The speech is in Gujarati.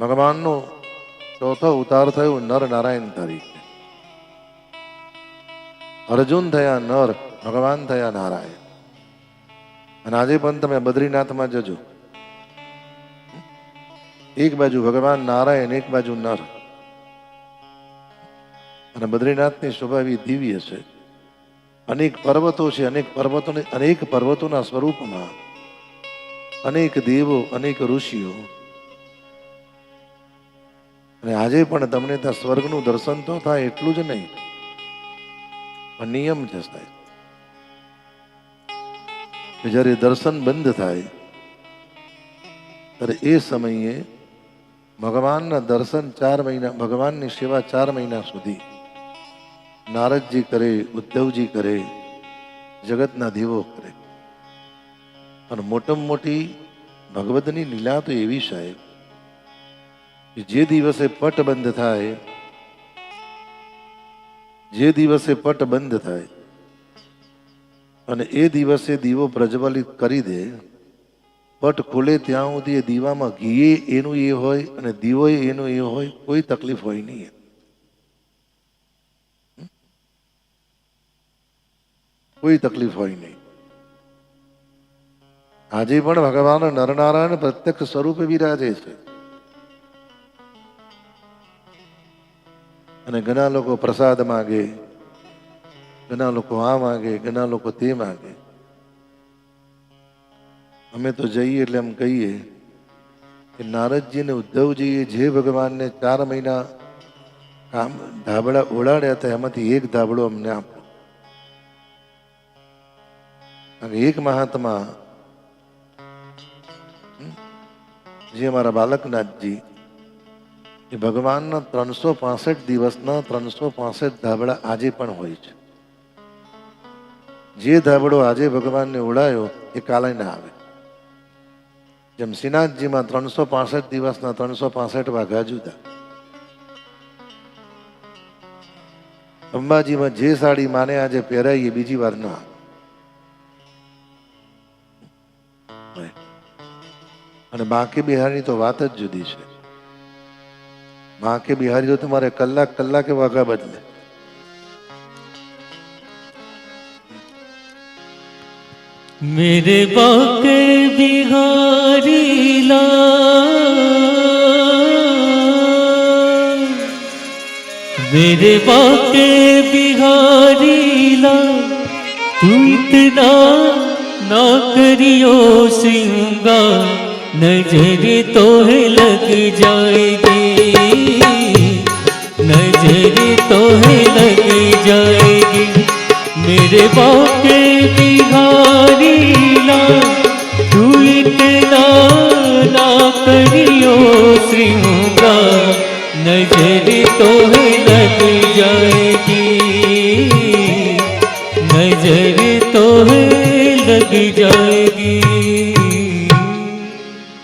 ભગવાનનો ચોથો અવતાર થયો નર નારાયણ તરીકે. અર્જુન થયા નર, ભગવાન થયા નારાયણ. અને આજે પણ તમે બદ્રીનાથમાં જજો. એક બાજુ ભગવાન નારાયણ, એક બાજુ નર. અને બદ્રીનાથની શોભા એવી દિવ્ય છે. અનેક પર્વતો છે, અનેક પર્વતોને, અનેક પર્વતોના સ્વરૂપમાં અનેક દેવો, અનેક ઋષિઓ અને આજે પણ તમને ત્યાં સ્વર્ગનું દર્શન તો થાય એટલું જ નહીં, પણ નિયમ છે સાહેબ જ્યારે દર્શન બંધ થાય, ત્યારે એ સમયે ભગવાનના દર્શન ચાર મહિના, ભગવાનની સેવા ચાર મહિના સુધી નારદજી કરે, ઉદ્ધવજી કરે, જગતના દેવો કરે. અને મોટામાં મોટી ભગવદની લીલા તો એવી સાહેબ જે દિવસે પટ બંધ થાય, જે દિવસે પટ બંધ થાય, અને એ દિવસે દીવો પ્રજ્વલિત કરી દે, પટ ખુલે ત્યાં સુધી એ દીવામાં ઘીએ એનું એ હોય અને દીવો એનું એ હોય, કોઈ તકલીફ હોય નહીં. કોઈ તકલીફ હોય નહીં. આજે પણ ભગવાન નરનારાયણ પ્રત્યક્ષ સ્વરૂપે બિરાજે છે. અને ઘણા લોકો પ્રસાદ માગે, ઘણા લોકો આ માગે, ઘણા લોકો તે માગે. અમે તો જઈએ એટલે એમ કહીએ કે નારદજી ને ઉદ્ધવજીએ જે ભગવાનને ચાર મહિના કામ ધાબળા ઓળાડ્યા હતા, એમાંથી એક ધાબળો અમને આપો. અને એક મહાત્મા જે અમારા બાલકનાથજી એ ભગવાનના ત્રણસો પાસઠ દિવસના ત્રણસો પાસઠ ધાબળા આજે પણ હોય છે. જે ધાબળો આજે ભગવાનને ઓળાયો એ કાલે ના આવે. જેમ શ્રીનાથજીમાં ત્રણસો પાસઠ દિવસના ત્રણસો પાસઠ વાઘા જુદા. અંબાજીમાં જે સાડી માને આજે પહેરાઈ એ બીજી વાર ના. આવે અને બાંકે બિહારની તો વાત જ જુદી છે. माँ के बिहारी जो तुम्हारे कल्ला कल्ला के वाका बदले। मेरे बाके बिहारी ला मेरे बाके बिहारी ला तुम इतना ना करियो सिंगा, नज़र तो लग जाएगी। नजर तो है लग जाएगी मेरे बाके बिहारी लाल तू इतना ना करियो श्रृंगार नजर तो है लग जाएगी नजर तो है लग जाएगी